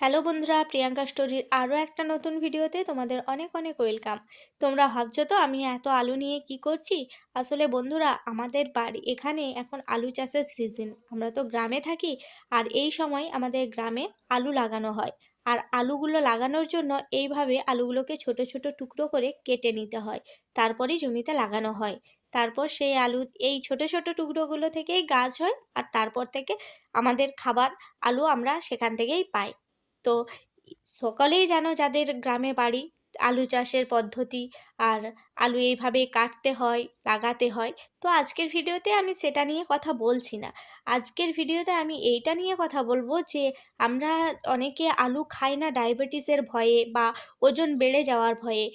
Hello বন্ধুরা, প্রিয়াঙ্কা স্টোরির আরও একটা নতুন ভিডিওতে তোমাদের অনেক অনেক ওয়েলকাম। তোমরা ভাবছ তো আমি এত আলু নিয়ে কি করছি? আসলে বন্ধুরা, আমাদের বাড়ি এখানে এখন আলু চাষের সিজন আমরা তো গ্রামে থাকি আর এই সময় আমাদের গ্রামে আলু লাগানো হয়। আর আলুগুলো লাগানোর জন্য এইভাবে আলুগুলোকে ছোট ছোট টুকরো করে কেটে নিতে হয়। তারপরেই জমিতে লাগানো হয়। তারপর সেই আলু, এই ছোট ছোট টুকরোগুলো থেকেই গাছ হয় আর তারপর থেকে আমাদের খাবার আলু আমরা সেখান থেকেই পাই। তো সকলেই জানো যাদের গ্রামে বাড়ি, আলু চাষের পদ্ধতি আর আলু এইভাবে কাটতে হয়, লাগাতে হয়। তো আজকের ভিডিওতে আমি সেটা নিয়ে কথা বলছি না। আজকের ভিডিওতে আমি এইটা নিয়ে কথা বলব যে আমরা অনেকে আলু খাই না ডায়াবেটিসের ভয়ে বা ওজন বেড়ে যাওয়ার ভয়ে।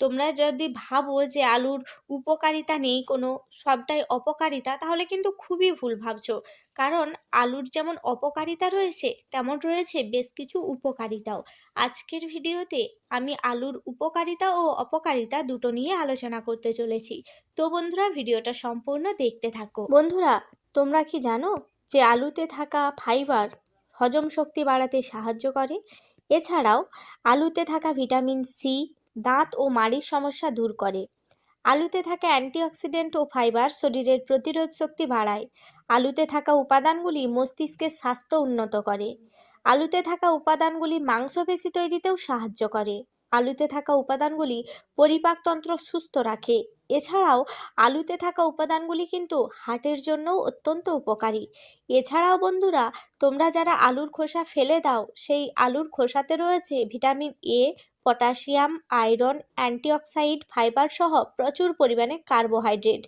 তোমরা যদি ভাবো যে আলুর উপকারিতা নেই, কোনো সবটাই অপকারিতা, তাহলে কিন্তু খুবই ভুল ভাবছ। কারণ আলুর যেমন অপকারিতা রয়েছে, তেমন রয়েছে বেশ কিছু উপকারিতাও। আজকের ভিডিওতে আমি আলুর উপকারিতা ও অপকারিতা দুটো নিয়ে আলোচনা করতে চলেছি। তো বন্ধুরা, ভিডিওটা সম্পূর্ণ দেখতে থাকো। বন্ধুরা, তোমরা কি জানো যে আলুতে থাকা ফাইবার হজম শক্তি বাড়াতে সাহায্য করে? এছাড়াও আলুতে থাকা ভিটামিন সি দাঁত ও মাড়ির সমস্যা দূর করে। আলুতে থাকা অ্যান্টিঅক্সিডেন্ট ও ফাইবার শরীরের প্রতিরোধ শক্তি বাড়ায়। আলুতে থাকা উপাদানগুলি মস্তিষ্কের স্বাস্থ্য উন্নত করে। আলুতে থাকা উপাদানগুলি মাংসপেশি তৈরিতেও সাহায্য করে। আলুতে থাকা উপাদানগুলি পরিপাকতন্ত্র সুস্থ রাখে। এছাড়াও আলুতে থাকা উপাদানগুলি কিন্তু হার্টের জন্যও অত্যন্ত উপকারী। এছাড়াও বন্ধুরা, তোমরা যারা আলুর খোসা ফেলে দাও, সেই আলুর খোসাতে রয়েছে vitamin A, potassium, iron, antioxidant, fibre সহ প্রচুর পরিমাণে কার্বোহাইড্রেট।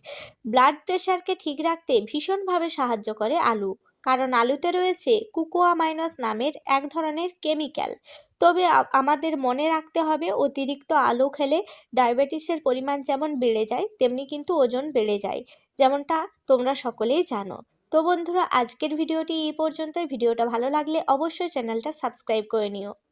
ব্লাড প্রেশারকে ঠিক রাখতে ভীষণভাবে সাহায্য করে আলু। কারণ আলুতে রয়েছে কুকোয়া মাইনাস নামের এক ধরনের কেমিক্যাল। তবে আমাদের মনে রাখতে হবে অতিরিক্ত আলু খেলে ডায়াবেটিসের পরিমাণ যেমন বেড়ে যায়, তেমনি কিন্তু ওজন বেড়ে যায়, যেমনটা তোমরা সকলেই জানো। তো বন্ধুরা, আজকের ভিডিওটি এই পর্যন্তই। ভিডিওটা ভালো লাগলে অবশ্যই চ্যানেলটা সাবস্ক্রাইব করে নিও।